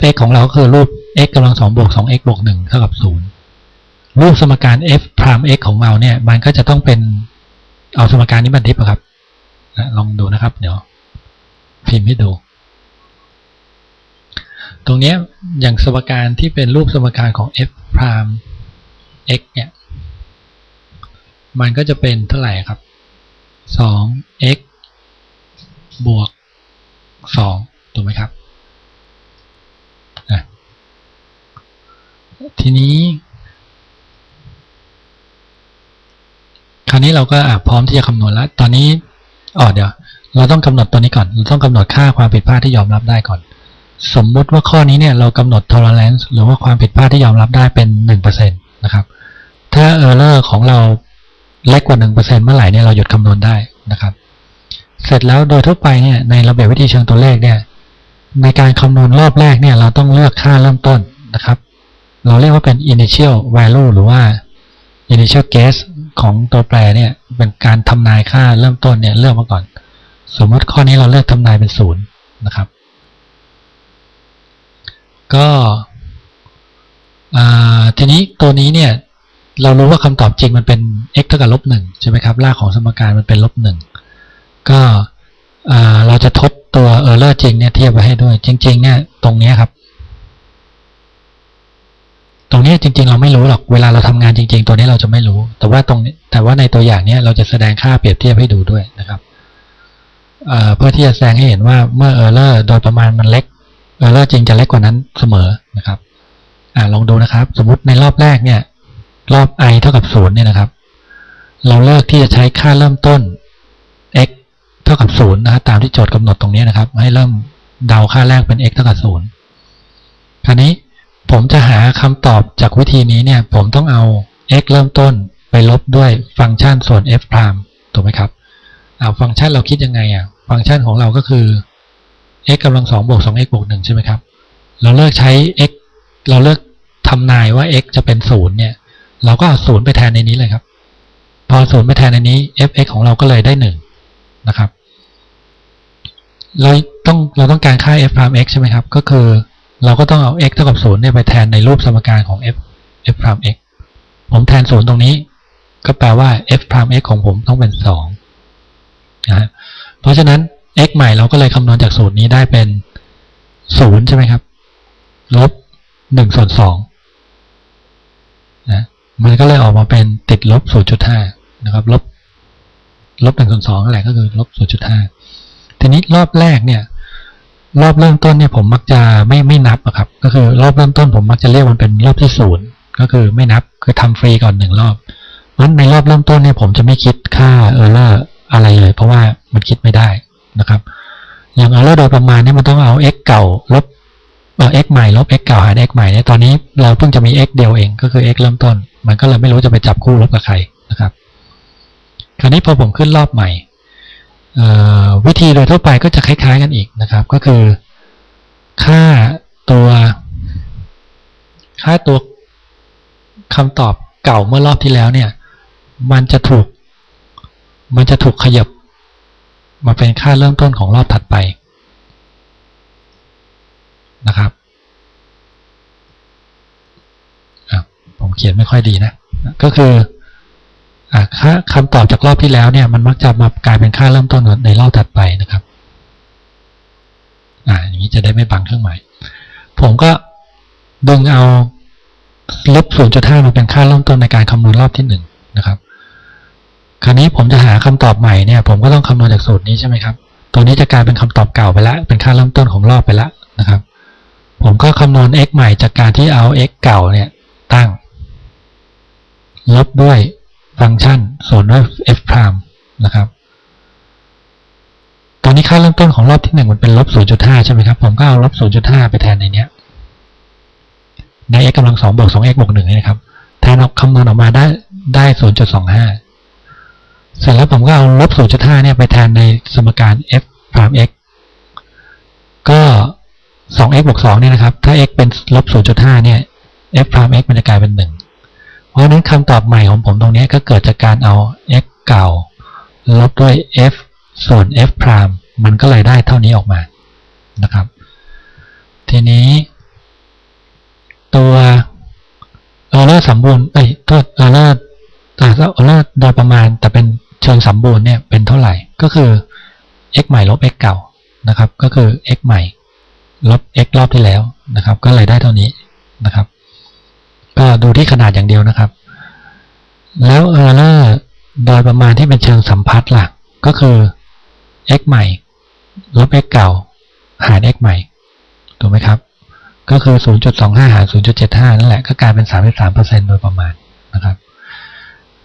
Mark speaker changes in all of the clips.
Speaker 1: f(x) ของเราก็คือรูป x กำลังสองบวกสอง x บวกหนึ่งเท่ากับศูนย์รูปสมการ f prime x ของเราเนี่ย มันก็จะต้องเป็นเอาสมการนี้มาดิฟครับลองดูนะครับ เดี๋ยวพิมพ์ให้ดู ตรงนี้อย่างสมการที่เป็นรูปสมการของ f prime x เนี่ย มันก็จะเป็นเท่าไหร่ครับสอง x บวกสองถูกไหมครับอะ ทีนี้ คราวนี้เราก็พร้อมที่จะคำนวณแล้ว ตอนนี้อ๋อเดี๋ยวเราต้องกำหนดตัวนี้ก่อน เราต้องกำหนดค่าความผิดพลาดที่ยอมรับได้ก่อน สมมุติว่าข้อนี้เนี่ยเรากำหนด tolerance หรือว่าความผิดพลาดที่ยอมรับได้เป็น1%นะครับ ถ้า error ของเราเล็กกว่า 1%เมื่อไหร่เนี่ยเราหยุดคำนวณได้นะครับ เสร็จแล้วโดยทั่วไปเนี่ยในระเบียบวิธีเชิงตัวเลขเนี่ย ในการคำนวณรอบแรกเนี่ยเราต้องเลือกค่าเริ่มต้นนะครับ เราเรียกว่าเป็น initial value หรือว่า initial guess ของตัวแปรเนี่ยเป็นการทำนายค่าเริ่มต้นเนี่ยเลือกมาก่อน สมมติข้อนี้เราเลือกทำนายเป็นศูนย์นะครับ ก็ทีนี้ตัวนี้เนี่ยเรารู้ว่าคำตอบจริงมันเป็น x เท่ากับลบหนึ่งใช่ไหมครับรากของสมการมันเป็นลบหนึ่งก็เราจะทดตัว error จริงเนี่ยเทียบไว้ให้ด้วย จริงๆเนี่ยตรงเนี้ยครับ ตรงนี้จริง ๆ เราไม่รู้หรอกเวลาเราทำงานจริง ๆ ตัวนี้เราจะไม่รู้ แต่ว่าตรงนี้แต่ว่าในตัวอย่างเนี้ยเราจะแสดงค่าเปรียบเทียบให้ดูด้วยนะครับเอ่อเพื่อที่จะแสดงให้เห็นว่าเมื่อ error โดยประมาณมันเล็ก error จริงจะเล็กกว่านั้นเสมอนะครับอ่าลองดูนะครับ สมมุติในรอบแรกเนี่ย รอบ i เท่ากับศูนย์เนี่ยนะครับ เราเลือกที่จะใช้ค่าเริ่มต้น x เท่ากับศูนย์นะครับตามที่โจทย์กำหนดตรงนี้นะครับ ให้เริ่มเดาค่าแรกเป็น x เท่ากับศูนย์คราวนี้ ผมจะหาคำตอบจากวิธีนี้เนี่ย ผมต้องเอา x เริ่มต้นไปลบด้วยฟังก์ชันส่วน f prime ถูกไหมครับเอาฟังก์ชันเราคิดยังไงอะ ฟังก์ชันของเราก็คือ x กำลังสองบวกสอง x บวกหนึ่งใช่ไหมครับ เราเลือกใช้ x เราเลือกทำนายว่า x จะเป็นศูนย์เนี่ย เราก็เอาศูนย์ไปแทนในนี้เลยครับ พอศูนย์ไปแทนในนี้ f(x) ของเราก็เลยได้หนึ่งนะครับ เราต้องเราต้องการค่า f prime x ใช่ไหมครับ ก็คือ เราก็ต้องเอา x เท่ากับศูนย์เนี่ยไปแทนในรูปสมการของ f f prime x ผมแทนศูนย์ตรงนี้ ก็แปลว่า f prime x ของผมต้องเป็นสองนะฮะเพราะฉะนั้น x ใหม่เราก็เลยคำนวณจากสูตรนี้ได้เป็นศูนย์ใช่ไหมครับ ลบหนึ่งส่วนสองนะมันก็เลยออกมาเป็นติดลบ 0.5 นะครับ ลบลบ1ส่วน2นั่นแหละก็คือลบ 0.5 ทีนี้รอบแรกเนี่ย รอบเริ่มต้นเนี่ยผมมักจะไม่ไม่นับอะครับ ก็คือรอบเริ่มต้นผมมักจะเรียกมันเป็นรอบที่ศูนย์ก็คือไม่นับคือทำฟรีก่อนหนึ่งรอบเพราะฉะนั้นในรอบเริ่มต้นเนี่ยผมจะไม่คิดค่าเออร์เลอร์อะไรเลย เพราะว่ามันคิดไม่ได้นะครับ อย่างเออร์เลอร์โดยประมาณเนี่ยมันต้องเอา x เก่าลบเออ x ใหม่ลบ x เก่าหาร x ใหม่เนี่ยตอนนี้เราเพิ่งจะมี x เดียวเองก็คือ x เริ่มต้น มันก็เลยไม่รู้จะไปจับคู่ลบกับใครนะครับ คราวนี้พอผมขึ้นรอบใหม่ วิธีโดยทั่วไปก็จะคล้ายๆกันอีกนะครับ ก็คือค่าตัว ค่าตัวคำตอบเก่าเมื่อรอบที่แล้วเนี่ย มันจะถูก มันจะถูกขยับมาเป็นค่าเริ่มต้นของรอบถัดไปนะครับผมเขียนไม่ค่อยดีนะ ก็คือ ค่าคำตอบจากรอบที่แล้วเนี่ยมันมักจะมากลายเป็นค่าเริ่มต้นในรอบถัดไปนะครับอ่าอย่างนี้จะได้ไม่บังเครื่องหมาย ผมก็ดึงเอาลบ0.5มาเป็นค่าเริ่มต้นในการคำนวณรอบที่หนึ่งนะครับ คราวนี้ผมจะหาคำตอบใหม่เนี่ย ผมก็ต้องคำนวณจากสูตรนี้ใช่ไหมครับ ตัวนี้จะกลายเป็นคำตอบเก่าไปแล้วเป็นค่าเริ่มต้นของรอบไปแล้วนะครับ ผมก็คำนวณ x ใหม่จากการที่เอา x เก่าเนี่ยตั้ง ลบด้วย ฟังก์ชันส่วนด้วย f prime นะครับตอนนี้ค่าเริ่มต้นของรอบที่หนึ่งมันเป็นลบ0.5 ใช่ไหมครับ ผมก็เอาลบ0.5 ไปแทนในเนี้ยใน x กำลัง2บวก 2x บวก1นี่นะครับ แทนออกคำนวณออกมาได้ได้ 0.25 เสร็จแล้วผมก็เอาลบ0.5 เนี่ยไปแทนในสมการ f prime x ก็ 2x บวก2เนี่ยนะครับ ถ้า x เป็นลบ0.5 เนี่ย f prime x มันจะกลายเป็น 1 ราะฉะนั้นคำตอบใหม่ของผมตรงนี้ก็เกิดจากการเอา x เก่า ลบด้วย f ส่วน f prime มันก็เลยได้เท่านี้ออกมานะครับ ทีนี้ ตัวเออร์เลอร์สมบูรณ์เอ้ยโทษเออร์เลอร์แต่ถ้าเออร์เลอร์โดยประมาณแต่เป็นเชิงสมบูรณ์เนี่ยเป็นเท่าไหร่ก็คือ x ใหม่ลบ x เก่านะครับ ก็คือ x ใหม่ลบ x รอบที่แล้วนะครับ ก็เลยได้เท่านี้นะครับ ดูที่ขนาดอย่างเดียวนะครับ แล้วเออร์เลอร์โดยประมาณที่เป็นเชิงสัมพัทธ์ล่ะ ก็คือ x ใหม่ ลบ x เก่า หาร x ใหม่ ถูกไหมครับ ก็คือ 0.25 หาร 0.75 นั่นแหละ ก็กลายเป็น 33%โดยประมาณนะครับ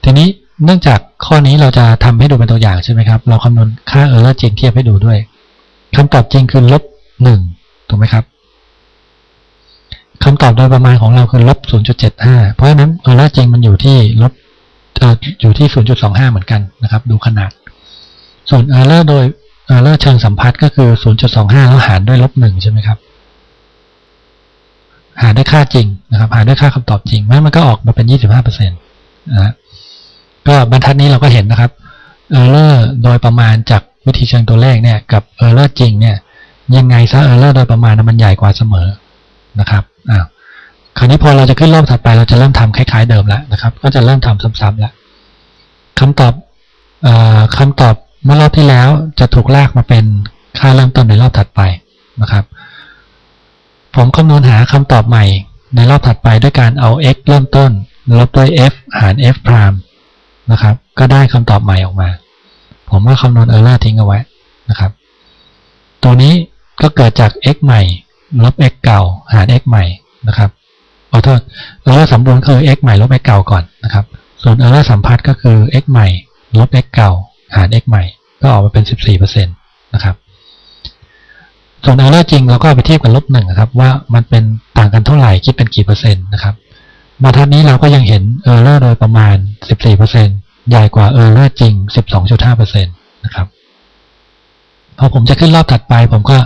Speaker 1: ทีนี้เนื่องจากข้อนี้เราจะทำให้ดูเป็นตัวอย่างใช่ไหมครับ เราคำนวณค่า error จริงเทียบให้ดูด้วยคำตอบจริงคือลบ 1 ถูกไหมครับ คำตอบโดยประมาณของเราคือลบ 0.75 เพราะฉะนั้น error จริงมันอยู่ที่ลบอยู่ที่ 0.25 เหมือนกันนะครับ ดูขนาด ส่วน error โดย error เชิงสัมพัทธ์ก็คือ 0.25 แล้วหารด้วยลบ 1 ใช่ไหมครับ หารด้วยค่าจริงนะครับ หารด้วยค่าคำตอบจริงมันมันก็ออกมาเป็น 25%นะฮะก็บรรทัดนี้เราก็เห็นนะครับ error โดยประมาณจากวิธีเชิงตัวเลขเนี่ยกับ error จริงเนี่ยยังไงซะ error โดยประมาณนะมันใหญ่กว่าเสมอนะครับ อ้าวคราวนี้พอเราจะขึ้นรอบถัดไปเราจะเริ่มทำคล้าย ๆ เดิมแล้วนะครับ ก็จะเริ่มทำซ้ำๆแล้วคำตอบอ่อคำตอบเมื่อรอบที่แล้วจะถูกลากมาเป็นค่าเริ่มต้นในรอบถัดไปนะครับ ผมคำนวณหาคำตอบใหม่ในรอบถัดไปด้วยการเอา x เริ่มต้นลบด้วย f หาร f พรามนะครับ ก็ได้คำตอบใหม่ออกมา ผมก็คำนวณ error ทิ้งเอาไว้นะครับ ตัวนี้ก็เกิดจาก x ใหม่ ลบ x เก่าหาร x ใหม่นะครับขอโทษ error สมบูรณ์คือ x ใหม่ลบ x เก่าก่อนนะครับ ส่วน error สัมพัทธ์ก็คือ x ใหม่ลบ x เก่าหาร x ใหม่ ก็ออกมาเป็น 14%นะครับ ส่วน error จริงเราก็ไปเทียบกับลบหนึ่งนะครับ ว่ามันเป็นต่างกันเท่าไหร่คิดเป็นกี่เปอร์เซ็นต์นะครับบรรทัดนี้เราก็ยังเห็น error โดยประมาณ 14%ใหญ่กว่า error จริง 12.5%นะครับพอผมจะขึ้นรอบถัดไปผมก็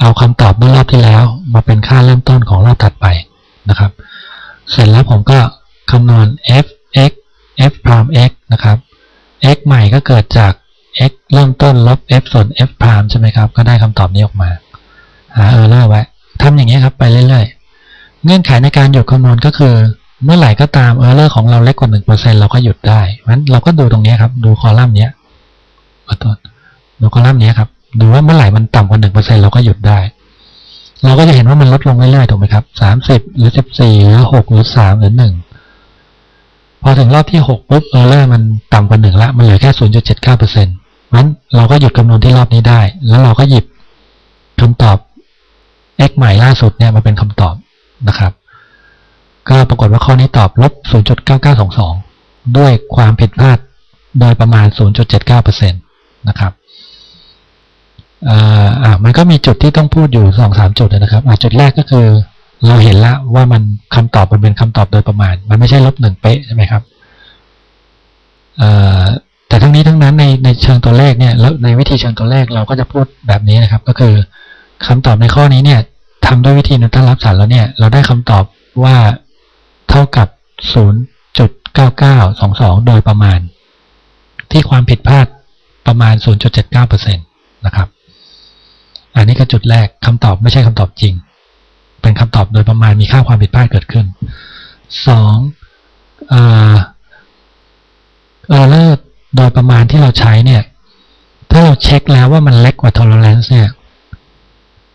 Speaker 1: เอาคำตอบเมื่อรอบที่แล้ว มาเป็นค่าเริ่มต้นของรอบถัดไปนะครับ เสร็จแล้วผมก็คำนวณ f x f prime x นะครับ x ใหม่ก็เกิดจาก x เริ่มต้นลบ f ส่วน f prime ใช่ไหมครับ ก็ได้คำตอบนี้ออกมา หา error ไว้ทำอย่างนี้ครับไปเรื่อยๆ เงื่อนไขในการหยุดคำนวณก็คือ เมื่อไหร่ก็ตาม error ของเราเล็กกว่า 1%เราก็หยุดได้เพราะฉะนั้นเราก็ดูตรงนี้ครับ ดูคอลัมน์เนี้ยขอโทษดูคอลัมน์เนี้ยครับ ดูว่าเมื่อไหร่มันต่ำกว่า1%เปอร์เซ็นเราก็หยุดได้ เราก็จะเห็นว่ามันลดลงเรื่อยๆถูกไหมครับ30หรือ14หรือ6หรือ3หรือ1พอถึงรอบที่6ปุ๊บ error มันต่ำกว่า1ละมันเหลือแค่0.79%งั้นเราก็หยุดคำนวณที่รอบนี้ได้ แล้วเราก็หยิบคำตอบ x ใหม่ล่าสุดเนี่ยมาเป็นคำตอบนะครับ ก็ปรากฏว่าข้อนี้ตอบลบ 0.9922 ด้วยความผิดพลาดโดยประมาณ 0.79%นะครับ อ่าอ่ามันก็มีจุดที่ต้องพูดอยู่สองสามจุดนะครับอ่าจุดแรกก็คือเราเห็นละว่ามันคำตอบมันเป็นคำตอบโดยประมาณ มันไม่ใช่ลบหนึ่งเป๊ะใช่ไหมครับอ่อแต่ทั้งนี้ทั้งนั้นในในเชิงตัวเลขเนี่ยแล้วในวิธีเชิงตัวเลขเราก็จะพูดแบบนี้นะครับ ก็คือคำตอบในข้อนี้เนี่ยทำด้วยวิธีนิวตันรับสารแล้วเนี่ย เราได้คำตอบว่าเท่ากับ 0.9922 โดยประมาณ ที่ความผิดพลาดประมาณ 0.79%นะครับ อันนี้ก็จุดแรกคำตอบไม่ใช่คำตอบจริง เป็นคำตอบโดยประมาณมีค่าความผิดพลาดเกิดขึ้นสองเอ่อ error โดยประมาณที่เราใช้เนี่ย ถ้าเราเช็คแล้วว่ามันเล็กกว่า tolerance เนี่ย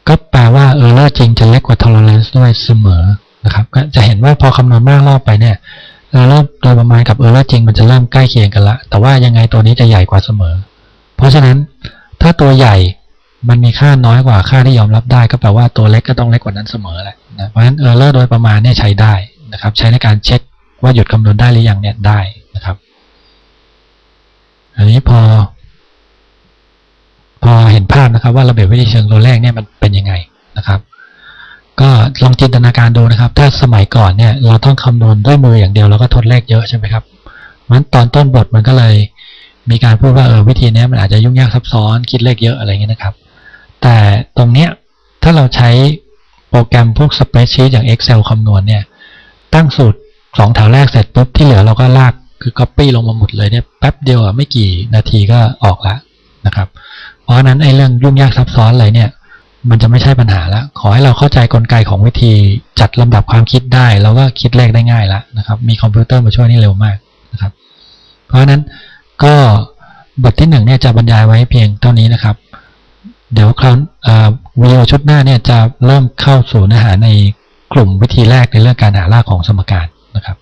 Speaker 1: ก็แปลว่า error จริงจะเล็กกว่า tolerance ด้วยเสมอนะครับ ก็จะเห็นว่าพอคำนวณมากรอบไปเนี่ย error โดยประมาณกับ error จริงมันจะเริ่มใกล้เคียงกันละ แต่ว่ายังไงตัวนี้จะใหญ่กว่าเสมอ เพราะฉะนั้นถ้าตัวใหญ่ มันมีค่าน้อยกว่าค่าที่ยอมรับได้ก็แปลว่าตัวเล็กก็ต้องเล็กกว่านั้นเสมอแหละนะเพราะฉะนั้น error โดยประมาณเนี่ยใช้ได้นะครับ ใช้ในการเช็คว่าหยุดคำนวณได้หรือยังเนี่ยได้นะครับ อันนี้พอ พอเห็นภาพนะครับ ว่าระเบียบวิธีเชิงตัวเลขเนี่ยมันเป็นยังไงนะครับ ก็ลองจินตนาการดูนะครับ ถ้าสมัยก่อนเนี่ยเราต้องคำนวณด้วยมืออย่างเดียวแล้วก็ทดเลขเยอะใช่ไหมครับมันตอนต้นบทมันก็เลยมีการพูดว่าเออวิธีนี้มันอาจจะยุ่งยากซับซ้อนคิดเลขเยอะอะไรเงี้ยนะครับ แต่ตรงเนี้ยถ้าเราใช้โปรแกรมพวก spreadsheet อย่าง Excel คำนวณเนี่ย ตั้งสูตรสองแถวแรกเสร็จปุ๊บที่เหลือเราก็ลากคือ Copy ลงมาหมดเลยเนี่ยแป๊บเดียวอะไม่กี่นาทีก็ออกละนะครับ เพราะนั้นไอ้เรื่องยุ่งยากซับซ้อนอะไรเนี่ย มันจะไม่ใช่ปัญหาละขอให้เราเข้าใจกลไกของวิธีจัดลำดับความคิดได้ แล้วก็คิดเลขได้ง่ายละนะครับ มีคอมพิวเตอร์มาช่วยนี่เร็วมากนะครับ เพราะนั้นก็บทที่หนึ่งเนี่ยจะบรรยายไว้เพียงเท่านี้นะครับ เดี๋ยวคราววีดีโอชุดหน้าเนี่ยจะเริ่มเข้าสู่เนื้อหาในกลุ่มวิธีแรกในเรื่องการหาลากของสมการนะครับ